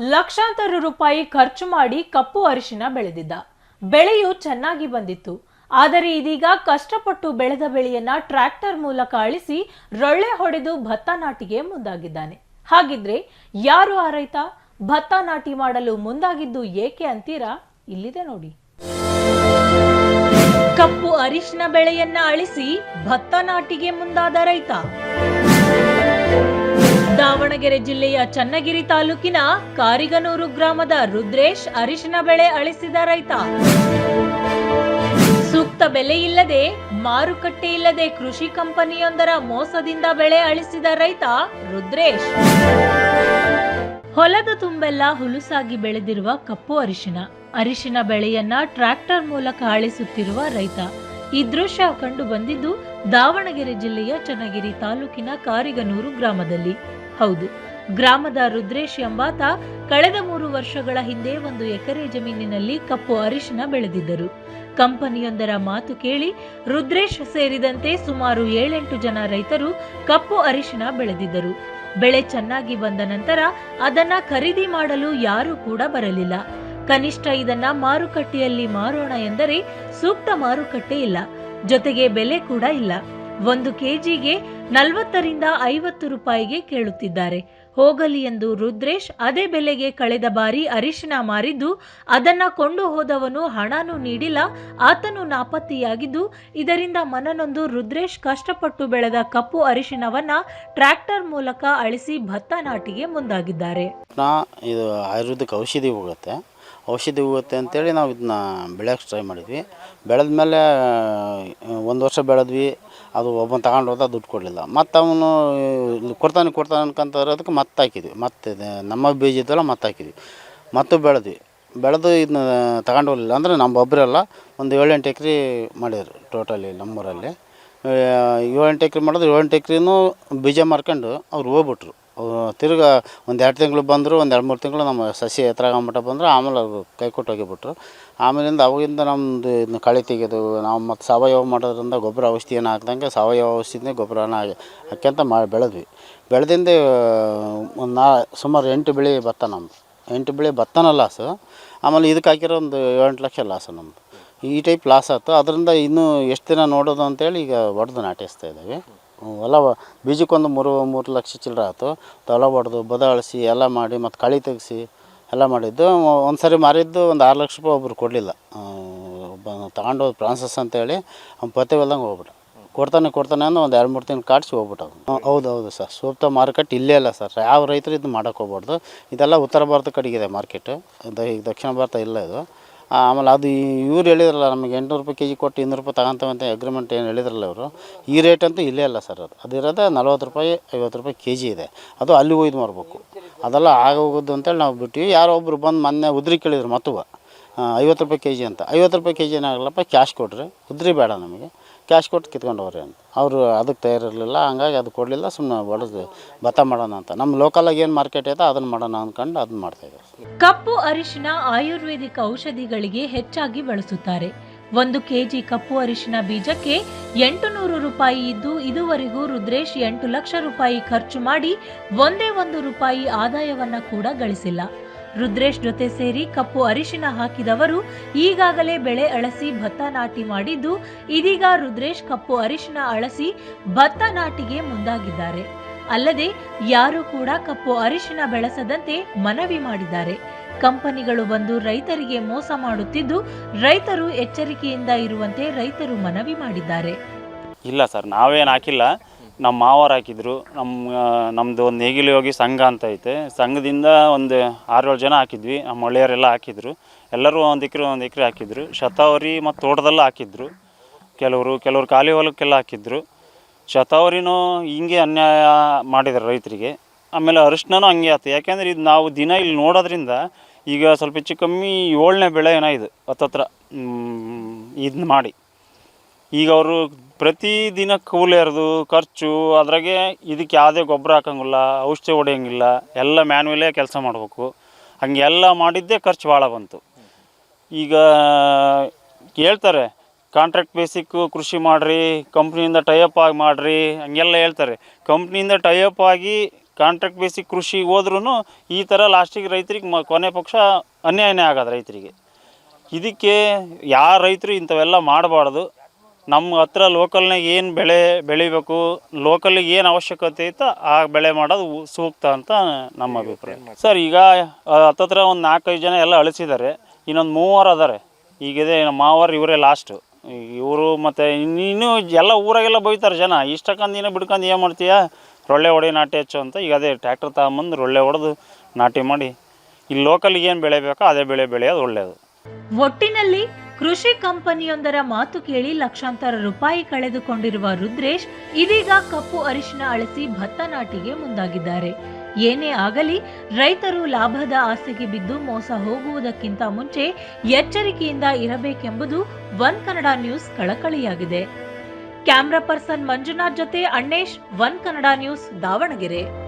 ಲಕ್ಷಾಂತರ ರೂಪಾಯಿ ಖರ್ಚು ಮಾಡಿ ಕಪ್ಪು ಅರಿಶಿನ ಬೆಳೆದಿದ್ದ. ಬೆಳೆಯು ಚೆನ್ನಾಗಿ ಬಂದಿತ್ತು. ಆದರೆ ಇದೀಗ ಕಷ್ಟಪಟ್ಟು ಬೆಳೆದ ಬೆಳೆಯನ್ನ ಟ್ರ್ಯಾಕ್ಟರ್ ಮೂಲಕ ಅಳಿಸಿ ರೊಳ್ಳೆ ಹೊಡೆದು ಭತ್ತ ನಾಟಿಗೆ ಮುಂದಾಗಿದ್ದಾನೆ. ಹಾಗಿದ್ರೆ ಯಾರು ಆ ರೈತ? ಭತ್ತ ನಾಟಿ ಮಾಡಲು ಮುಂದಾಗಿದ್ದು ಏಕೆ ಅಂತೀರಾ? ಇಲ್ಲಿದೆ ನೋಡಿ. ಕಪ್ಪು ಅರಿಶಿನ ಬೆಳೆಯನ್ನ ಅಳಿಸಿ ಭತ್ತ ನಾಟಿಗೆ ಮುಂದಾದ ರೈತ. ದಾವಣಗೆರೆ ಜಿಲ್ಲೆಯ ಚನ್ನಗಿರಿ ತಾಲೂಕಿನ ಕಾರಿಗನೂರು ಗ್ರಾಮದ ರುದ್ರೇಶ್ ಅರಿಶಿನ ಬೆಳೆ ಅಳಿಸಿದ ರೈತ. ಸೂಕ್ತ ಬೆಲೆ ಇಲ್ಲದೆ, ಮಾರುಕಟ್ಟೆ ಇಲ್ಲದೆ ಕೃಷಿ ಕಂಪನಿಯೊಂದರ ಮೋಸದಿಂದ ಬೆಳೆ ಅಳಿಸಿದ ರೈತ ರುದ್ರೇಶ್. ಹೊಲದ ತುಂಬೆಲ್ಲ ಹುಲುಸಾಗಿ ಬೆಳೆದಿರುವ ಕಪ್ಪು ಅರಿಶಿನ. ಅರಿಶಿನ ಬೆಳೆಯನ್ನ ಟ್ರ್ಯಾಕ್ಟರ್ ಮೂಲಕ ಅಳಿಸುತ್ತಿರುವ ರೈತ. ಈ ದೃಶ್ಯ ಕಂಡು ಬಂದಿದ್ದು ದಾವಣಗೆರೆ ಜಿಲ್ಲೆಯ ಚನ್ನಗಿರಿ ತಾಲೂಕಿನ ಕಾರಿಗನೂರು ಗ್ರಾಮದಲ್ಲಿ. ಹೌದು, ಗ್ರಾಮದ ರುದ್ರೇಶ್ ಎಂಬಾತ ಕಳೆದ ಮೂರು ವರ್ಷಗಳ ಹಿಂದೆ ಒಂದು ಎಕರೆ ಜಮೀನಿನಲ್ಲಿ ಕಪ್ಪು ಅರಿಶಿನ ಬೆಳೆದಿದ್ದರು. ಕಂಪನಿಯೊಂದರ ಮಾತು ಕೇಳಿ ರುದ್ರೇಶ್ ಸೇರಿದಂತೆ ಸುಮಾರು ಏಳೆಂಟು ಜನ ರೈತರು ಕಪ್ಪು ಅರಿಶಿನ ಬೆಳೆದಿದ್ದರು. ಬೆಳೆ ಚೆನ್ನಾಗಿ ಬಂದ ನಂತರ ಅದನ್ನ ಖರೀದಿ ಮಾಡಲು ಯಾರೂ ಕೂಡ ಬರಲಿಲ್ಲ. ಕನಿಷ್ಠ ಇದನ್ನ ಮಾರುಕಟ್ಟೆಯಲ್ಲಿ ಮಾರೋಣ ಎಂದರೆ ಸೂಕ್ತ ಮಾರುಕಟ್ಟೆ ಇಲ್ಲ. ಜೊತೆಗೆ ಬೆಲೆ ಕೂಡ ಇಲ್ಲ. ಒಂದು ಕೆಜಿಗೆ ನಲವತ್ತರಿಂದ ಐವತ್ತು ರೂಪಾಯಿಗೆ ಕೇಳುತ್ತಿದ್ದಾರೆ. ಹೋಗಲಿ ಎಂದು ರುದ್ರೇಶ್ ಅದೇ ಬೆಲೆಗೆ ಕಳೆದ ಬಾರಿ ಅರಿಶಿನ ಮಾರಿದ್ದು, ಅದನ್ನ ಕೊಂಡು ಹೋದವನು ಹಣನೂ ನೀಡಿಲ್ಲ, ಆತನು ನಾಪತ್ತೆಯಾಗಿದ್ದು, ಇದರಿಂದ ಮನನೊಂದು ರುದ್ರೇಶ್ ಕಷ್ಟಪಟ್ಟು ಬೆಳೆದ ಕಪ್ಪು ಅರಿಶಿನವನ್ನ ಟ್ರ್ಯಾಕ್ಟರ್ ಮೂಲಕ ಅಳಿಸಿ ಭತ್ತ ನಾಟಿಗೆ ಮುಂದಾಗಿದ್ದಾರೆ. ಇದು ಆಯುರ್ವೇದಿಕ್ ಔಷಧಿ ಹೋಗುತ್ತೆ. ಔಷಧಿ ಹೋಗುತ್ತೆ ಅಂತೇಳಿ ನಾವು ಇದನ್ನ ಬೆಳೆಯೋಕೆ ಟ್ರೈ ಮಾಡಿದ್ವಿ. ಬೆಳೆದ ಮೇಲೆ ಒಂದು ವರ್ಷ ಬೆಳೆದ್ವಿ. ಅದು ಒಬ್ಬನ ತಗೊಂಡು ಹೋದ, ದುಡ್ಡು ಕೊಡಲಿಲ್ಲ. ಮತ್ತು ಅವನು ಕೊಡ್ತಾನೆ ಕೊಡ್ತಾನೆ ಅನ್ಕೊಂತ ಇರೋದಕ್ಕೆ ಮತ್ತೆ ಹಾಕಿದ್ವಿ. ಮತ್ತೆ ನಮ್ಮ ಬೀಜ ಇದ್ದಲ್ಲ ಮತ್ತೆ ಹಾಕಿದ್ವಿ. ಮತ್ತು ಬೆಳೆದ್ವಿ. ಬೆಳೆದು ಇದನ್ನ ತಗೊಂಡು ಹೋಗಲಿಲ್ಲ ಅಂದರೆ ನಮ್ಮ ಒಬ್ಬರಲ್ಲ ಒಂದು ಏಳೆಂಟು ಎಕ್ರೆ ಮಾಡಿದ್ರು ಟೋಟಲಿ ನಮ್ಮೂರಲ್ಲಿ. ಏಳೆಂಟು ಎಕ್ರೆ ಮಾಡಿದ್ರು ಏಳೆಂಟು ಎಕ್ರೆನೂ ಬೀಜ ಮಾರ್ಕೊಂಡು ಅವ್ರು ಹೋಗ್ಬಿಟ್ರು. ತಿರ್ಗಾ ಒಂದು ಎರಡು ತಿಂಗಳು ಬಂದರು, ಒಂದು ಎರಡು ಮೂರು ತಿಂಗಳು ನಮ್ಮ ಸಸಿ ಎತ್ತರ ಮಟ್ಟ ಬಂದರು, ಆಮೇಲೆ ಅವರು ಕೈ ಕೊಟ್ಟು ಹೋಗಿಬಿಟ್ರು. ಆಮೇಲಿಂದ ಅವಾಗಿಂದ ನಮ್ಮದು ಇದನ್ನ ಕಳೆ ತೆಗೆದು, ನಾವು ಮತ್ತು ಸಾವಯವ ಮಾಡೋದ್ರಿಂದ ಗೊಬ್ಬರ ಔಷಧಿ ಏನು ಹಾಕ್ದಂಗೆ ಸಾವಯವ ಔಷಧಿನೇ ಗೊಬ್ಬರನ ಹಾಕ್ಯಂತ ಮಾಡಿ ಬೆಳೆದ್ವಿ. ಬೆಳೆದಿಂದ ಒಂದು ನಾ ಸುಮಾರು ಎಂಟು ಬೆಳೆ ಭತ್ತ ನಮ್ಮದು ಎಂಟು ಬೆಳೆ ಭತ್ತನ ಲಾಸು ಆಮೇಲೆ ಇದಕ್ಕೆ ಹಾಕಿರೋ ಒಂದು ಏಳೆಂಟು ಲಕ್ಷ ಲಾಸು ನಮ್ಮದು ಈ ಟೈಪ್ ಲಾಸ್ ಆಯ್ತು ಅದರಿಂದ ಇನ್ನೂ ಎಷ್ಟು ದಿನ ನೋಡೋದು ಅಂತೇಳಿ ಈಗ ಹೊಡೆದು ನಾಟಿಸ್ತಾ ಇದ್ದೀವಿ. ಹೊಲ ಬೀಜಕ್ಕೊಂದು ಮೂರು ಮೂರು ಲಕ್ಷ ಚಿಲ್ಲರೆ ಆಯ್ತು. ಹೊಲ ಹೊಡೆದು ಬದಲಿಸಿ ಎಲ್ಲ ಮಾಡಿ, ಮತ್ತು ಕಳೆ ತೆಗೆಸಿ, ಎಲ್ಲ ಮಾಡಿದ್ದು. ಒಂದು ಸರಿ ಮಾರಿದ್ದು ಒಂದು ಆರು ಲಕ್ಷ ರೂಪಾಯಿ ಒಬ್ರು ಕೊಡಲಿಲ್ಲ. ತಗೊಂಡೋದು ಪ್ರಾನ್ಸಸ್ ಅಂತೇಳಿ ಅವ್ನು ಪತ್ತೆ ಹೊಲ್ದಂಗೆ ಹೋಗ್ಬಿಟ್ಟ. ಕೊಡ್ತಾನೆ ಕೊಡ್ತಾನೆ ಅಂದ್ರೆ ಒಂದು ಎರಡು, ಮೂರು ತಿಂಗಳು ಕಾಡಿಸಿ ಹೋಗ್ಬಿಟ್ಟು ಹೌದು ಹೌದು ಸರ್. ಸೂಕ್ತ ಮಾರುಕಟ್ಟೆ ಇಲ್ಲೇ ಅಲ್ಲ ಸರ್. ಯಾವ ರೈತರು ಇದು ಮಾಡೋಕೆ ಹೋಗ್ಬಾರ್ದು. ಇದೆಲ್ಲ ಉತ್ತರ ಭಾರತ ಕಡೆಗಿದೆ ಮಾರ್ಕೆಟು. ಈಗ ದಕ್ಷಿಣ ಭಾರತ ಇಲ್ಲ ಇದು. ಆಮೇಲೆ ಅದು ಇವ್ರು ಹೇಳಿದ್ರಲ್ಲ, ನಮಗೆ ಎಂಟುನೂರು ರೂಪಾಯಿ ಕೆ ಜಿ ಕೊಟ್ಟು ಇನ್ನೂರು ರೂಪಾಯಿ ತಗೊಂತವಂತ ಅಗ್ರಿಮೆಂಟ್ ಏನು ಹೇಳಿದ್ರಲ್ಲ ಅವರು ಈ ರೇಟ್ ಅಂತೂ ಇಲ್ಲೇ ಇಲ್ಲ ಸರ್ ಅದು. ಅದಿರೋದೇ ನಲ್ವತ್ತು ರೂಪಾಯಿ, ಐವತ್ತು ರೂಪಾಯಿ ಕೆ ಜಿ ಇದೆ. ಅದು ಅಲ್ಲಿ ಒಯ್ದು ಮಾರ್ಬೇಕು. ಅದೆಲ್ಲ ಆಗೋಗೋದು ಅಂತೇಳಿ ನಾವು ಬಿಟ್ವಿ ಯಾರೋ ಒಬ್ಬರು ಬಂದು ಮೊನ್ನೆ ಉದ್ರಿ ಕೇಳಿದ್ರು ಮತ್ತುವ. ಐವತ್ತು ರೂಪಾಯಿ ಕೆ ಜಿ ಅಂತ. ಐವತ್ತು ರೂಪಾಯಿ ಕೆ ಜಿ ಏನಾಗಲ್ಲಪ್ಪ ಕ್ಯಾಶ್ ಕೊಡ್ರಿ ಉದ್ರಿ ಬೇಡ ನಮಗೆ. ಕ್ಯಾಶ್ ಕೊಟ್ಟು ಕಿತ್ಕೊಂಡು ಹೋಗ್ರಿ ಅಂತ. ಅವರು ಅದಕ್ಕೆ ತಯಾರಿರಲಿಲ್ಲ, ಹಂಗಾಗಿ ಅದು ಕೊಡಲಿಲ್ಲ ಸುಮ್ಮನೆ ಒಡೆದು ಭತ್ತ ಮಾಡೋಣ ಅಂತ. ನಮ್ಮ ಲೋಕಲಾಗಿ ಏನು ಮಾರ್ಕೆಟ್ ಐತೆ ಅದನ್ನು ಮಾಡೋಣ ಅಂದ್ಕೊಂಡು ಅದನ್ನ ಇದ್ದಾರೆ. ಕಪ್ಪು ಅರಿಶಿನ ಆಯುರ್ವೇದಿಕ್ ಔಷಧಿಗಳಿಗೆ ಹೆಚ್ಚಾಗಿ ಬಳಸುತ್ತಾರೆ. ಒಂದು ಕೆಜಿ ಕಪ್ಪು ಅರಿಶಿನ ಬೀಜಕ್ಕೆ ಎಂಟು ನೂರು ರೂಪಾಯಿ ಇದ್ದು ಇದುವರೆಗೂ ರುದ್ರೇಶ್ ಎಂಟು ಲಕ್ಷ ರೂಪಾಯಿ ಖರ್ಚು ಮಾಡಿ ಒಂದೇ ಒಂದು ರೂಪಾಯಿ ಆದಾಯವನ್ನ ಕೂಡ ಗಳಿಸಿಲ್ಲ. ರುದ್ರೇಶ್ ಜೊತೆ ಸೇರಿ ಕಪ್ಪು ಅರಿಶಿನ ಹಾಕಿದವರು ಈಗಾಗಲೇ ಬೆಳೆ ಅಳಸಿ ಭತ್ತ ನಾಟಿ ಮಾಡಿದ್ದು, ಇದೀಗ ರುದ್ರೇಶ್ ಕಪ್ಪು ಅರಿಶಿನ ಅಳಸಿ ಭತ್ತ ನಾಟಿಗೆ ಮುಂದಾಗಿದ್ದಾರೆ. ಅಲ್ಲದೆ ಯಾರು ಕೂಡ ಕಪ್ಪು ಅರಿಶಿನ ಬೆಳೆಸದಂತೆ ಮನವಿ ಮಾಡಿದ್ದಾರೆ. ಕಂಪನಿಗಳು ಬಂದು ರೈತರಿಗೆ ಮೋಸ ಮಾಡುತ್ತಿದ್ದು, ರೈತರು ಎಚ್ಚರಿಕೆಯಿಂದ ಇರುವಂತೆ ರೈತರು ಮನವಿ ಮಾಡಿದ್ದಾರೆ. ಇಲ್ಲ ಸರ್, ನಾವೇನು ಹಾಕಿಲ್ಲ. ನಮ್ಮ ಮಾವರು ಹಾಕಿದ್ರು. ನಮ್ಮ ನಮ್ಮದು ಒಂದು ನೇಗಿಲು ಹೋಗಿ ಸಂಘ ಅಂತ ಐತೆ. ಸಂಘದಿಂದ ಒಂದು ಆರೇಳು ಜನ ಹಾಕಿದ್ವಿ. ನಮ್ಮ ಒಳ್ಳೆಯವರೆಲ್ಲ ಹಾಕಿದ್ರು. ಎಲ್ಲರೂ ಒಂದು ಎಕರೆ ಒಂದು ಎಕರೆ ಹಾಕಿದ್ರು. ಶತಾವರಿ ಮತ್ತು ತೋಟದಲ್ಲ ಹಾಕಿದ್ರು. ಕೆಲವರು ಕೆಲವರು ಖಾಲಿ ಹೊಲಕ್ಕೆಲ್ಲ ಹಾಕಿದ್ರು. ಶತಾವರಿನೂ ಹಿಂಗೆ ಅನ್ಯಾಯ ಮಾಡಿದ್ರು ರೈತರಿಗೆ. ಆಮೇಲೆ ಅರಿಶಿನೂ ಹಂಗೆ ಆಯ್ತು ಯಾಕೆಂದ್ರೆ ಇದು ನಾವು ದಿನ ಇಲ್ಲಿ ನೋಡೋದ್ರಿಂದ ಈಗ ಸ್ವಲ್ಪ ಹೆಚ್ಚು ಕಮ್ಮಿ ಏಳನೇ ಬೆಳೆ ಏನೋ ಇದು, ಹತ್ತತ್ರ ಇದನ್ನ ಮಾಡಿ. ಈಗ ಅವರು ಪ್ರತಿದಿನ ಕೂಲಿಯರ್ದು ಖರ್ಚು, ಅದ್ರಾಗೆ ಇದಕ್ಕೆ ಯಾವುದೇ ಗೊಬ್ಬರ ಹಾಕಂಗಿಲ್ಲ, ಔಷಧಿ ಹೊಡೆಯಂಗಿಲ್ಲ, ಎಲ್ಲ ಮ್ಯಾನ್ಯಲೇ ಕೆಲಸ ಮಾಡಬೇಕು. ಹಂಗೆಲ್ಲ ಮಾಡಿದ್ದೇ ಖರ್ಚು ಭಾಳ ಬಂತು. ಈಗ ಹೇಳ್ತಾರೆ ಕಾಂಟ್ರಾಕ್ಟ್ ಬೇಸಿಕ್ಕು ಕೃಷಿ ಮಾಡಿರಿ ಕಂಪ್ನಿಯಿಂದ ಟೈಅಪ್ ಆಗಿ ಮಾಡಿರಿ, ಹಂಗೆಲ್ಲ ಹೇಳ್ತಾರೆ. ಕಂಪ್ನಿಯಿಂದ ಟೈಅಪ್ ಆಗಿ ಕಾಂಟ್ರಾಕ್ಟ್ ಬೇಸಿಕ್ ಕೃಷಿ ಹೋದ್ರೂ ಈ ಥರ ಲಾಸ್ಟಿಗೆ ರೈತರಿಗೆ ಮ, ಕೊನೆ ಪಕ್ಷ ಅನ್ಯಾಯನೇ ಆಗೋದು ರೈತರಿಗೆ. ಇದಕ್ಕೆ ಯಾವ ರೈತರು ಇಂಥವೆಲ್ಲ ಮಾಡಬಾರ್ದು. ನಮ್ಮ ಹತ್ರ ಲೋಕಲ್ನಾಗ ಏನು ಬೆಳೆ ಬೆಳಿಬೇಕು ಲೋಕಲ್ಗೆ ಏನು ಅವಶ್ಯಕತೆ ಐತೆ ಆ ಬೆಳೆ ಮಾಡೋದು ಸೂಕ್ತ ಅಂತ ನಮ್ಮ ಅಭಿಪ್ರಾಯ. ಸರ್ ಈಗ ಹತ್ತತ್ರ ಒಂದು ನಾಲ್ಕೈದು ಜನ ಎಲ್ಲ ಅಳಿಸಿದ್ದಾರೆ. ಇನ್ನೊಂದು ಮೂವರು ಅದಾರೆ. ಈಗಿದೆ ನಮ್ಮ ಮಾವರು ಇವರೇ ಲಾಸ್ಟು ಇವರು ಮತ್ತು ಇನ್ನೂ ಎಲ್ಲ ಊರಾಗೆಲ್ಲ ಬೈತಾರೆ ಜನ. ಇಷ್ಟಕ್ಕಂದು ಏನೋ ಬಿಡ್ಕೊಂಡು ಏನು ಮಾಡ್ತೀಯ? ರೊಳ್ಳೆ ಹೊಡೆ ನಾಟಿ ಹಚ್ಚು ಅಂತ ಈಗ ಅದೇ ಟ್ಯಾಕ್ಟರ್ ತಗೊಂಬಂದು ರೊಳ್ಳೆ ಹೊಡೆದು ನಾಟಿ ಮಾಡಿ. ಇಲ್ಲಿ ಲೋಕಲ್ಗೆ ಏನು ಬೆಳೆ ಬೇಕೋ ಅದೇ ಬೆಳೆ ಬೆಳೆಯೋದು ಒಳ್ಳೆಯದು ಒಟ್ಟಿನಲ್ಲಿ ಕೃಷಿ ಕಂಪನಿಯೊಂದರ ಮಾತು ಕೇಳಿ ಲಕ್ಷಾಂತರ ರೂಪಾಯಿ ಕಳೆದುಕೊಂಡಿರುವ ರುದ್ರೇಶ್ ಇದೀಗ ಕಪ್ಪು ಅರಿಶಿನ ಅಳಿಸಿ ಭತ್ತ ನಾಟಿಗೆ ಮುಂದಾಗಿದ್ದಾರೆ. ಏನೇ ಆಗಲಿ, ರೈತರು ಲಾಭದ ಆಸೆಗೆ ಬಿದ್ದು ಮೋಸ ಹೋಗುವುದಕ್ಕಿಂತ ಮುಂಚೆ ಎಚ್ಚರಿಕೆಯಿಂದ ಇರಬೇಕೆಂಬುದು ಒನ್ ಕನ್ನಡ ನ್ಯೂಸ್ ಕಳಕಳಿಯಾಗಿದೆ. ಕ್ಯಾಮ್ರಾ ಪರ್ಸನ್ ಮಂಜುನಾಥ್ ಜೊತೆ ಅಣ್ಣೇಶ್, ಒನ್ ಕನ್ನಡ ನ್ಯೂಸ್ ದಾವಣಗೆರೆ.